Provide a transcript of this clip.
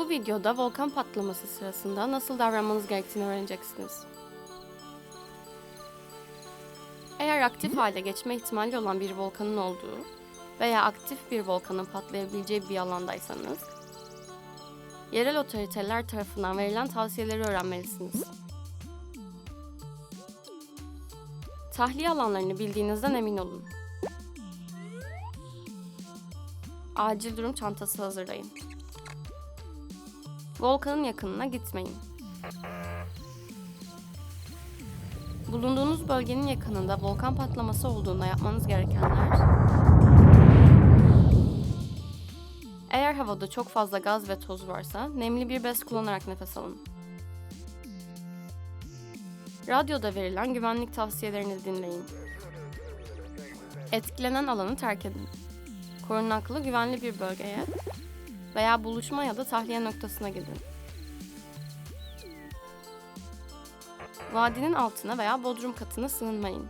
Bu videoda volkan patlaması sırasında nasıl davranmanız gerektiğini öğreneceksiniz. Eğer aktif hale geçme ihtimali olan bir volkanın olduğu veya aktif bir volkanın patlayabileceği bir alandaysanız, yerel otoriteler tarafından verilen tavsiyeleri öğrenmelisiniz. Tahliye alanlarını bildiğinizden emin olun. Acil durum çantası hazırlayın. Volkanın yakınına gitmeyin. Bulunduğunuz bölgenin yakınında volkan patlaması olduğunda yapmanız gerekenler Eğer havada çok fazla gaz ve toz varsa nemli bir bez kullanarak nefes alın. Radyoda verilen güvenlik tavsiyelerini dinleyin. Etkilenen alanı terk edin. Korunaklı güvenli bir bölgeye veya buluşma ya da tahliye noktasına gidin. Vadinin altına veya bodrum katına sığınmayın.